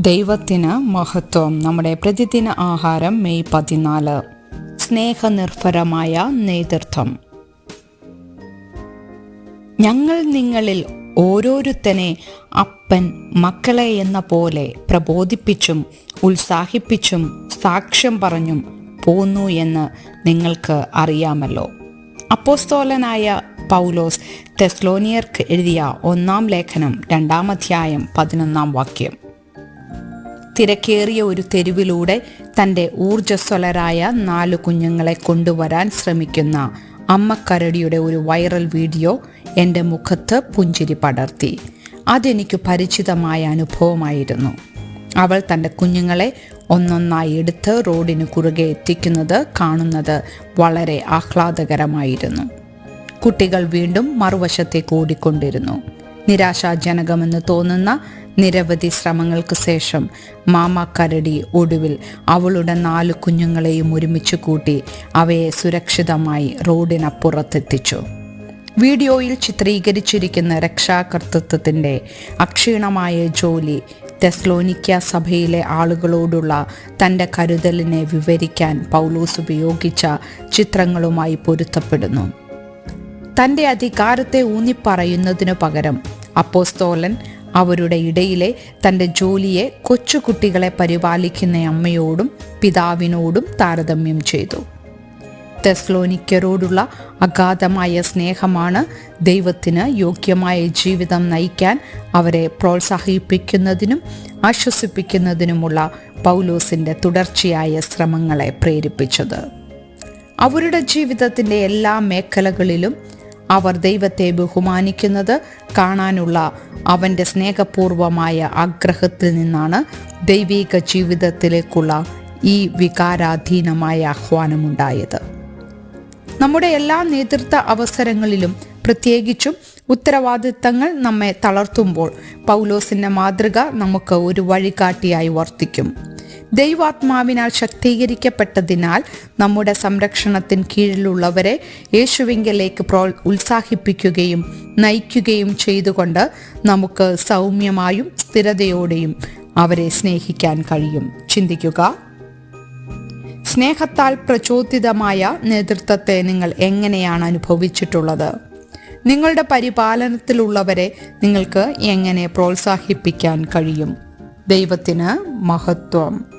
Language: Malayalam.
ദൈവത്തിന് മഹത്വം. നമ്മുടെ പ്രതിദിന ആഹാരം മെയ് പതിനാല്. സ്നേഹനിർഭരമായ നേതൃത്വം. ഞങ്ങൾ നിങ്ങളിൽ ഓരോരുത്തനെ അപ്പൻ മക്കളെ എന്ന പോലെ പ്രബോധിപ്പിച്ചും ഉത്സാഹിപ്പിച്ചും സാക്ഷ്യം പറഞ്ഞും പോന്നു എന്ന് നിങ്ങൾക്ക് അറിയാമല്ലോ. അപ്പോസ്തോലനായ പൗലോസ് തെസ്ലോനിയർക്ക് എഴുതിയ ഒന്നാം ലേഖനം രണ്ടാം അധ്യായം പതിനൊന്നാം വാക്യം. തിരക്കേറിയ ഒരു തെരുവിലൂടെ തന്റെ ഊർജസ്വലരായ നാലു കുഞ്ഞുങ്ങളെ കൊണ്ടുവരാൻ ശ്രമിക്കുന്ന അമ്മ കരടിയുടെ ഒരു വൈറൽ വീഡിയോ എന്റെ മുഖത്ത് പുഞ്ചിരി പടർത്തി. അതെനിക്ക് പരിചിതമായ അനുഭവമായിരുന്നു. അവൾ തന്റെ കുഞ്ഞുങ്ങളെ ഒന്നൊന്നായി എടുത്ത് റോഡിന് കുറുകെ എത്തിക്കുന്നത് കാണുന്നത് വളരെ ആഹ്ലാദകരമായിരുന്നു. കുട്ടികൾ വീണ്ടും മറുവശത്തേക്ക് ഓടിക്കൊണ്ടിരുന്നു. നിരാശാജനകമെന്ന് തോന്നുന്ന നിരവധി ശ്രമങ്ങൾക്ക് ശേഷം മാമ കരടി ഒടുവിൽ അവളുടെ നാല് കുഞ്ഞുങ്ങളെയും ഒരുമിച്ച് കൂട്ടി അവയെ സുരക്ഷിതമായി റോഡിനപ്പുറത്തെത്തിച്ചു. വീഡിയോയിൽ ചിത്രീകരിച്ചിരിക്കുന്ന രക്ഷാകർത്തൃത്വത്തിന്റെ അക്ഷീണമായ ജോലി തെസ്ലോനിക്ക സഭയിലെ ആളുകളോടുള്ള തന്റെ കരുതലിനെ വിവരിക്കാൻ പൗലോസ് ഉപയോഗിച്ച ചിത്രങ്ങളുമായി പൊരുത്തപ്പെടുന്നു. തന്റെ അധികാരത്തെ ഊന്നിപ്പറയുന്നതിനു പകരം അപ്പോസ്തോലൻ അവരുടെ ഇടയിലെ തന്റെ ജോലിയെ കൊച്ചുകുട്ടികളെ പരിപാലിക്കുന്ന അമ്മയോടും പിതാവിനോടും താരതമ്യം ചെയ്തു. തെസ്ലോനിക്കരോടുള്ള അഗാധമായ സ്നേഹമാണ് ദൈവത്തിന് യോഗ്യമായ ജീവിതം നയിക്കാൻ അവരെ പ്രോത്സാഹിപ്പിക്കുന്നതിനും ആശ്വസിപ്പിക്കുന്നതിനുമുള്ള പൗലോസിന്റെ തുടർച്ചയായ ശ്രമങ്ങളെ പ്രേരിപ്പിച്ചത്. അവരുടെ ജീവിതത്തിന്റെ എല്ലാ മേഖലകളിലും അവർ ദൈവത്തെ ബഹുമാനിക്കുന്നത് കാണാനുള്ള അവന്റെ സ്നേഹപൂർവമായ ആഗ്രഹത്തിൽ നിന്നാണ് ദൈവിക ജീവിതത്തിലേക്കുള്ള ഈ വികാരാധീനമായ ആഹ്വാനമുണ്ടായത്. നമ്മുടെ എല്ലാ നേതൃത്വ അവസരങ്ങളിലും പ്രത്യേകിച്ചും ഉത്തരവാദിത്തങ്ങൾ നമ്മെ തളർത്തുമ്പോൾ പൗലോസിന്റെ മാതൃക നമുക്ക് ഒരു വഴികാട്ടിയായി വർത്തിക്കും. ദൈവാത്മാവിനാൽ ശക്തീകരിക്കപ്പെട്ടതിനാൽ നമ്മുടെ സംരക്ഷണത്തിന് കീഴിലുള്ളവരെ യേശുവിങ്കലേക്ക് പ്രോ ഉത്സാഹിപ്പിക്കുകയും നയിക്കുകയും ചെയ്തുകൊണ്ട് നമുക്ക് സൗമ്യമായും സ്ഥിരതയോടെയും അവരെ സ്നേഹിക്കാൻ കഴിയും. ചിന്തിക്കുക. സ്നേഹത്താൽ പ്രചോദിതമായ നേതൃത്വത്തെ നിങ്ങൾ എങ്ങനെയാണ് അനുഭവിച്ചിട്ടുള്ളത്? നിങ്ങളുടെ പരിപാലനത്തിലുള്ളവരെ നിങ്ങൾക്ക് എങ്ങനെ പ്രോത്സാഹിപ്പിക്കാൻ കഴിയും? ദൈവത്തിന് മഹത്വം.